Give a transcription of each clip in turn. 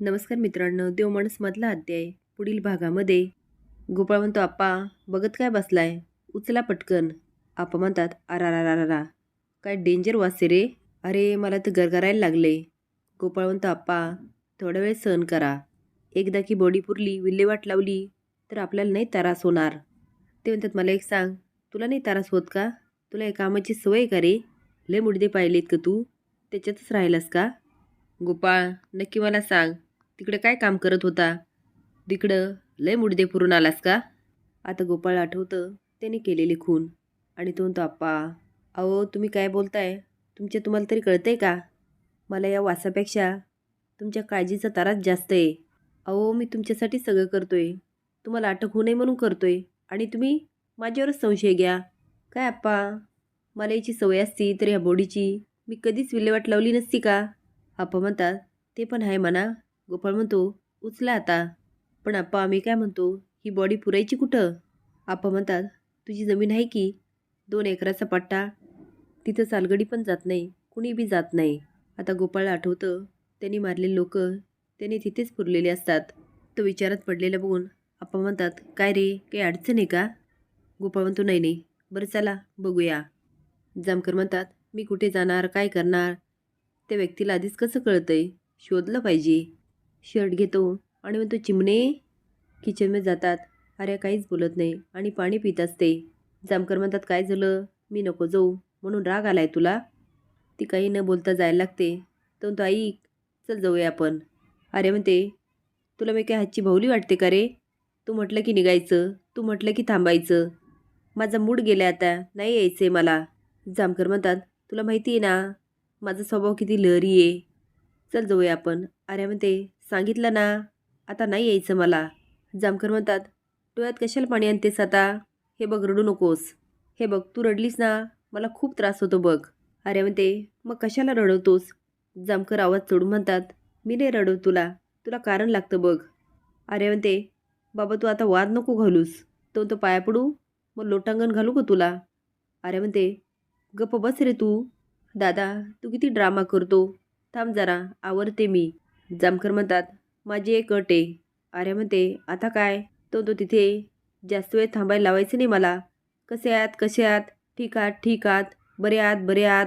नमस्कार मित्रांनो देवमाणसमधला अध्याय पुढील भागामध्ये. गोपाळ म्हणतो आप्पा बघत काय बसलाय? उचला पटकन. आप्पा म्हणतात अरारारारा काय डेंजर वासे रे? अरे मला तर गरगरायला लागले. गोपाळ म्हणतो आप्पा थोडा वेळ सहन करा. एकदा की बॉडी पुरली विल्हेवाट लावली तर आपल्याला नाही त्रास होणार. ते म्हणतात मला एक सांग तुला नाही तरास होत का? तुला या कामाची सवय का रे? लय मुडदे पाहिलेत का तू? त्याच्यातच राहिलास का? गोपाळ नक्की मला सांग तिकडे काय काम करत होता? तिकडं लय मुडदे पुरून आलास का? आता गोपाळ आठवतं त्याने केलेली खून. आणि तो म्हणतो आप्पा अहो तुम्ही काय बोलताय? तुमच्या तुम्हाला तरी कळतंय का? मला या वासापेक्षा तुमच्या काळजीचा ताराच जास्त आहे. अहो मी तुमच्यासाठी सगळं करतोय. तुम्हाला अटक होऊ नये म्हणून करतोय. आणि तुम्ही माझ्यावरच संशय घ्या. काय आप्पा? मला याची सवय असती तर ह्या बॉडीची मी कधीच विल्हेवाट लावली नसती का? आप्पा म्हणतात ते पण आहे म्हणा. गोपाळ म्हणतो उचला आता. पण आप्पा आम्ही काय म्हणतो ही बॉडी पुरायची कुठं? आप्पा म्हणतात तुझी जमीन आहे की? दोन एकराचा पट्टा तिथं सालगडी पण जात नाही कुणी बी जात नाही. आता गोपाळला आठवतं त्यांनी मारलेले लोक त्यांनी तिथेच पुरलेले असतात. तो विचारात पडलेला बघून आप्पा म्हणतात काय रे काही अडचण आहे का? गोपाळ म्हणतो नाही नाही. बरं चला बघूया. जामकर म्हणतात मी कुठे जाणार काय करणार? त्या व्यक्तीला आधीच कसं कळतंय? शोधलं पाहिजे. शर्ट घेतो आणि म्हणतो चिमणे किचनमध्ये जातात. अरे काहीच बोलत नाही आणि पाणी पित असते. जामकर म्हणतात काय झालं? मी नको जाऊ. म्हणून राग आलाय तुला. ती काही न बोलता जायला लागते. तर तो आई चल जाऊया आपण. अरे म्हणते तुला मी काय हातची भाऊली वाटते का रे? तू म्हटलं की निघायचं. तू म्हटलं की थांबायचं. माझा मूड गेला आता. नाही यायचं आहे मला. जामकर म्हणतात तुला माहिती आहे ना माझा स्वभाव किती लहरी आहे चल जाऊया आपण. अरे म्हणते सांगितलं ना. आता नाही यायचं मला. जामकर म्हणतात डोळ्यात कशाला पाणी आणतेस आता? हे बघ रडू नकोस. हे बघ तू रडलीस ना मला खूप त्रास होतो बघ. अरे म्हणते मग कशाला रडवतोस? जामकर आवाज चढून म्हणतात मी नाही रडव तुला. तुला कारण लागतं बघ. अरे म्हणते बाबा तू आता वाद नको घालूस. तो तो पाया पडू? मग लोटांगण घालू का तुला? अरे म्हणते गप्प बस रे तू. दादा तू किती ड्रामा करतो. थांब जरा आवरते मी. जामकर म्हणतात माझी एक अट आहे. अरे म्हणते आता काय? तो तो तिथे जास्त वेळ थांबायला लावायचं नाही मला. कसे आहात? कसे आहात? ठीक आहात ठीक आहात. बरे आहात बरे आहात.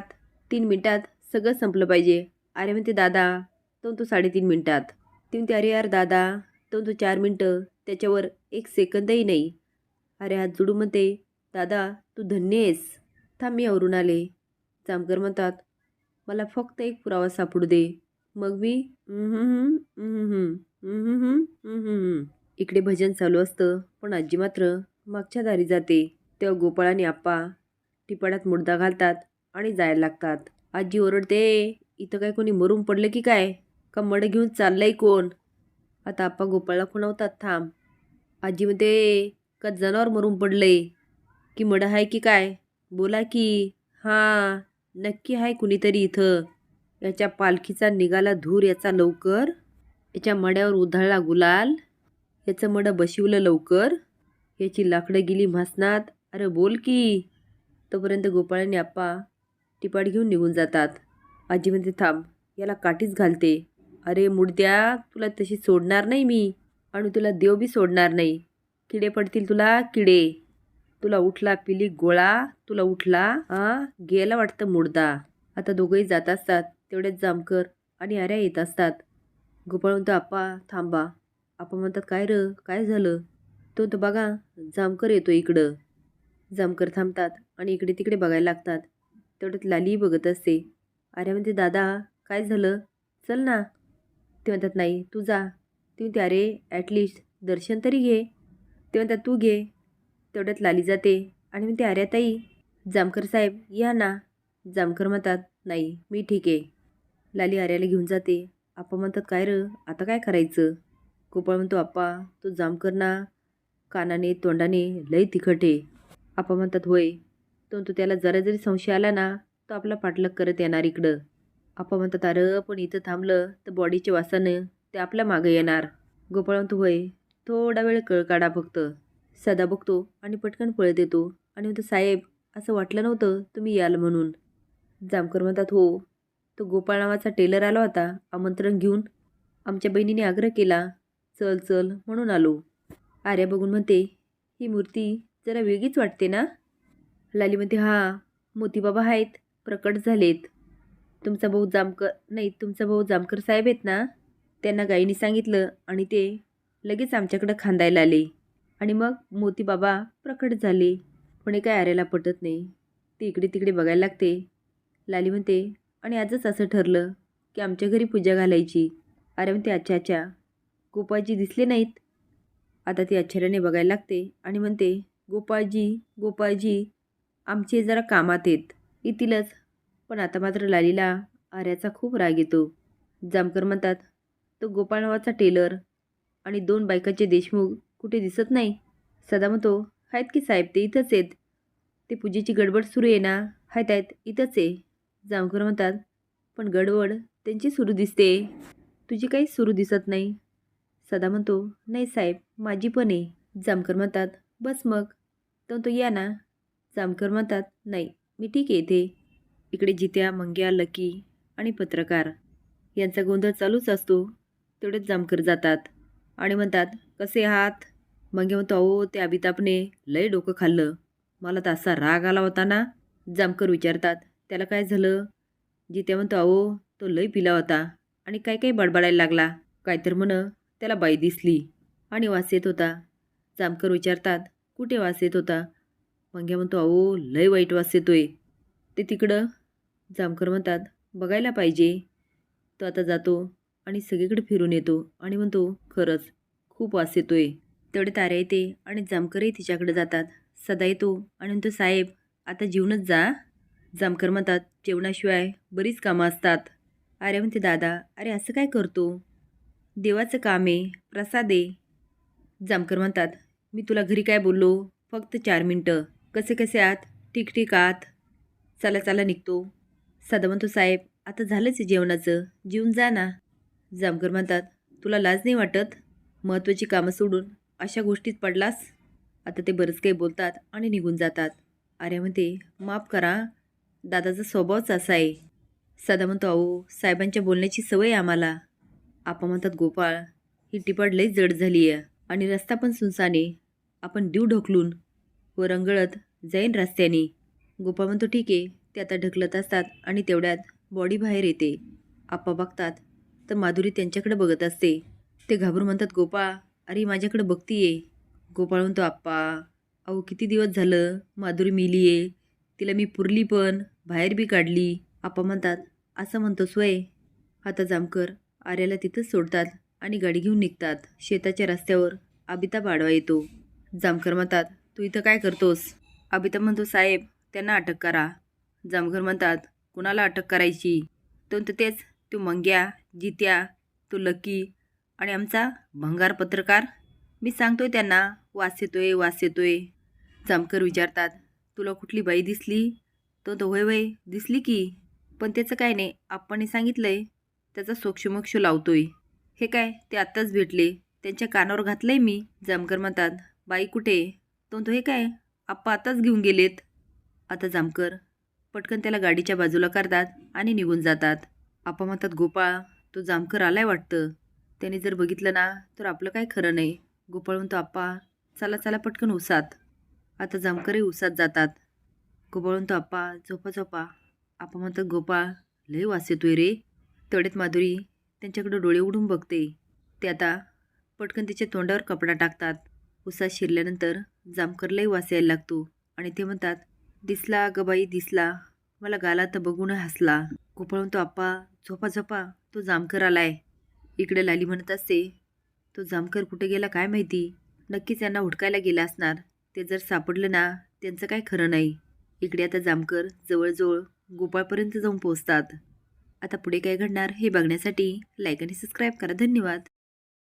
तीन मिनटात सगळं संपलं पाहिजे. अरे म्हणते दादा. तो तो साडेतीन मिनटात. ती म्हणते अरे यार दादा. तो तो चार मिनटं. त्याच्यावर एक सेकंदही नाही. अरे हात जुडू म्हणते दादा तू धन्य आहेस. थांब मी आवरून आले. जामकर म्हणतात मला फक्त एक पुरावा सापडू दे. मग मी इकडे भजन चालू असतं पण आजी मात्र मागच्या दारी जाते. तेव्हा गोपाळ आणि आप्पा टिपाड्यात मुडदा घालतात आणि जायला लागतात. आजी ओरडते इथं काय कोणी मरून पडलं की काय? का मड घेऊन चाललंय कोण? आता आप्पा गोपाळला खुणावतात थांब. आजी म्हणते का जनावर मरून पडलंय? की मड आहे की काय? बोला की. हां नक्की आहे कुणीतरी इथं. याच्या पालखीचा निघाला धूर याचा लवकर. याच्या मड्यावर उधळला गुलाल. याचं मडं बशिवलं लवकर. याची लाकडं गेली म्हासनात. अरे बोल की. तोपर्यंत गोपाळ आणि आप्पा टिपाड घेऊन निघून जातात. आजी म्हणते थांब याला काठीच घालते. अरे मुडद्या तुला तशी सोडणार नाही मी. आणि तुला देव बी सोडणार नाही. किडे पडतील तुला किडे. तुला उठला पिली गोळा. तुला उठला हां गेला वाटतं मुडदा. आता दोघंही जात असतात. तेवढेच जामकर आणि आर्या येत असतात. गोपाळ म्हणतो आप्पा थांबा. आप्पा म्हणतात काय र? काय झालं? तो तो बघा जामकर येतो इकडं. जामकर थांबतात आणि इकडे तिकडे बघायला लागतात. तेवढ्यात लालीही बघत असते. आर्या म्हणते दादा काय झालं? चल ना. ते म्हणतात नाही तू जा. ती म्हणते अरे ॲटलिस्ट दर्शन तरी घे. ते म्हणतात तू घे. तेवढ्यात लाली जाते आणि म्हणते अरे ताई जामकर साहेब या ना. जामकर म्हणतात नाही मी ठीक आहे. लाली आर्याला घेऊन जाते. आप्पा म्हणतात काय र? आता काय करायचं? गोपाळ म्हणतो आप्पा तो जामकर ना. कानाने तोंडाने लई तिखट आहे. आप्पा म्हणतात होय. तर तो त्याला जरा जरी संशय आला ना तो आपला पाठलाग करत येणार इकडं. आप्पा म्हणतात अरे पण इथं थांबलं तर बॉडीच्या वासानं ते आपल्या मागं येणार. गोपाळ म्हणतो होय. थोडा वेळ कळ काढा फक्त. सदा बघतो आणि पटकन पळत येतो आणि म्हणतो साहेब असं वाटलं नव्हतं तुम्ही याल म्हणून. जामकर म्हणतात हो. तो गोपाळ नावाचा टेलर आला होता आमंत्रण घेऊन आमच्या बहिणीने आग्रह केला चल चल म्हणून आलो. आर्या बघून म्हणते ही मूर्ती जरा वेगळीच वाटते ना? लाली म्हणते हां मोतीबाबा आहेत प्रकट झालेत. तुमचा भाऊ जामकर नाही तुमचा भाऊ जामकर साहेब आहेत ना? त्यांना गाईने सांगितलं आणि ते लगेच आमच्याकडं खांदायला आले. आणि मग मोतीबाबा प्रकट झाले. कोणी काय आर्याला पटत नाही. ते इकडे तिकडे बघायला लागते. लाली म्हणते आणि आजच असं ठरलं की आमच्या घरी पूजा घालायची. अरे म्हणते अच्छा अच्छा गोपाळजी दिसले नाहीत. आता ती आश्चर्याने बघायला लागते आणि म्हणते गोपाळजी गोपाळजी आमचे जरा कामात आहेत. येतीलच. पण आता मात्र लालीला आर्याचा खूप राग येतो. जामकर म्हणतात तो गोपाळ नावाचा टेलर आणि दोन बायकाचे देशमुख कुठे दिसत नाही? सदा म्हणतो आहेत की साहेब ते इथंच आहेत. ते पूजेची गडबड सुरू आहे ना? आहेत आहेत इथंच आहे. जामकर म्हणतात पण गडबड त्यांची सुरू दिसते. तुझी काही सुरू दिसत नाही. सदा म्हणतो नाही साहेब माझी पण आहे. जामकर म्हणतात बस मग. तर तो या ना. जामकर म्हणतात नाही मी ठीक आहे इथे. इकडे जित्या मंग्या लकी आणि पत्रकार यांचा गोंधळ चालूच असतो. तेवढेच जामकर जातात आणि म्हणतात कसे आहात? मंग्या म्हणतो अहो ते अभितापने लय डोकं खाल्लं. मला तर असा राग आला होता ना. जामकर विचारतात त्याला काय झालं? जित्या म्हणतो अहो तो लय पिला होता आणि काय काय बडबडायला लागला. काय तर म्हण त्याला बाई दिसली आणि वास येत होता. जामकर विचारतात कुठे वास येत होता? मंग्या म्हणतो अहो लय वाईट वास येतोय. ते तिकडं? जामकर म्हणतात बघायला पाहिजे. तो आता जातो आणि सगळीकडे फिरून येतो आणि म्हणतो खरंच खूप वास येतोय. तेवढे ताऱ्या येते आणि जामकरही तिच्याकडे जातात. सदा येतो आणि म्हणतो साहेब आता जीवनच जा जामकर म्हणतात जेवणाशिवाय बरीच कामं असतात. अरे म्हणते दादा अरे असं काय करतो? देवाचं काम आहे प्रसाद आहे. जामकर म्हणतात मी तुला घरी काय बोललो? फक्त चार मिनटं. कसे कसे आत ठीक ठीक आत चला चला निघतो. सदा म्हणतो साहेब आता झालंच आहे जेवणाचं. जेवून जा ना. जामकर म्हणतात तुला लाज नाही वाटत? महत्त्वाची कामं सोडून अशा गोष्टीत पडलास? आता ते बरंच काही बोलतात आणि निघून जातात. आर्या म्हणते माफ करा. दादाचा स्वभावच असा आहे. सदा म्हणतो अहो साहेबांच्या बोलण्याची सवय आम्हाला. आपण म्हणतात गोपाळ ही टिपड लई जड झाली आहे आणि रस्ता पण सुनसाने. आपण दीव ढकलून. व रंगळत जाईन रस्त्याने. गोपाळ म्हणतो ठीक आहे. ते आता ढकलत असतात आणि तेवढ्यात बॉडी बाहेर येते. आप्पा बघतात तर माधुरी त्यांच्याकडे बघत असते. ते घाबरून म्हणतात गोपाळ अरे माझ्याकडे बघतीये. गोपाळ म्हणतो आप्पा अहो किती दिवस झालं माधुरी मिली आहे तिला मी पुरली पण. बाहेर बी काढली आप्पा म्हणतात असं म्हणतो स्वय आता जामकर आर्याला तिथंच सोडतात आणि गाडी घेऊन निघतात. शेताच्या रस्त्यावर अबिताब आडवा येतो. जामकर म्हणतात. तू इथं काय करतोस? अबिताब म्हणतो साहेब त्यांना अटक करा. जामकर म्हणतात कुणाला अटक करायची? तो तेच तो मंग्या जित्या तो लकी आणि आमचा भंगार पत्रकार. मी सांगतोय त्यांना वास येतोय वास येतोय. जामकर विचारतात तुला कुठली बाई दिसली? तो तो होय वय दिसली की पण त्याचं काय नाही आपण आहे त्याचा सोक्षमोक्ष लावतोय. हे काय ते आत्ताच भेटले. त्यांच्या कानावर घातलंय मी जामकर म्हणतात. बाई कुठे? तो तो हे काय? आप्पा आताच घेऊन गेलेत. आता जामकर पटकन त्याला गाडीच्या बाजूला करतात आणि निघून जातात. आप्पा म्हणतात गोपाळ तो जामकर आलाय वाटतं. त्याने जर बघितलं ना तर आपलं काय खरं नाही. गोपाळ म्हणतो आप्पा चला चला पटकन उसात. आता जामकरही उसात जातात. गोपाळून तो आप्पा झोपा झोपा आप्पा म्हणतात गोपाळ लय वास येतोय रे. तेवढ्यात माधुरी त्यांच्याकडे डोळे उडून बघते. ते आता पटकन तिच्या तोंडावर कपडा टाकतात. उसात शिरल्यानंतर जामकरलाही वास यायला लागतो आणि ते म्हणतात दिसला गबाई बाई दिसला. मला गाला तर बघून हसला. गोपाळून तो आप्पा झोपा झोपा तो जामकर आलाय. इकडे लाली म्हणत असते तो जामकर कुठे गेला काय माहिती? नक्कीच यांना हुडकायला गेला असणार. ते जर सापडलं ना त्यांचं काय खरं नाही. इकडे आता जामकर जवळजवळ गोपाळपर्यंत जाऊन पोहोचतात. आता पुढे काय घडणार हे बघण्यासाठी लाईक आणि सबस्क्राईब करा. धन्यवाद.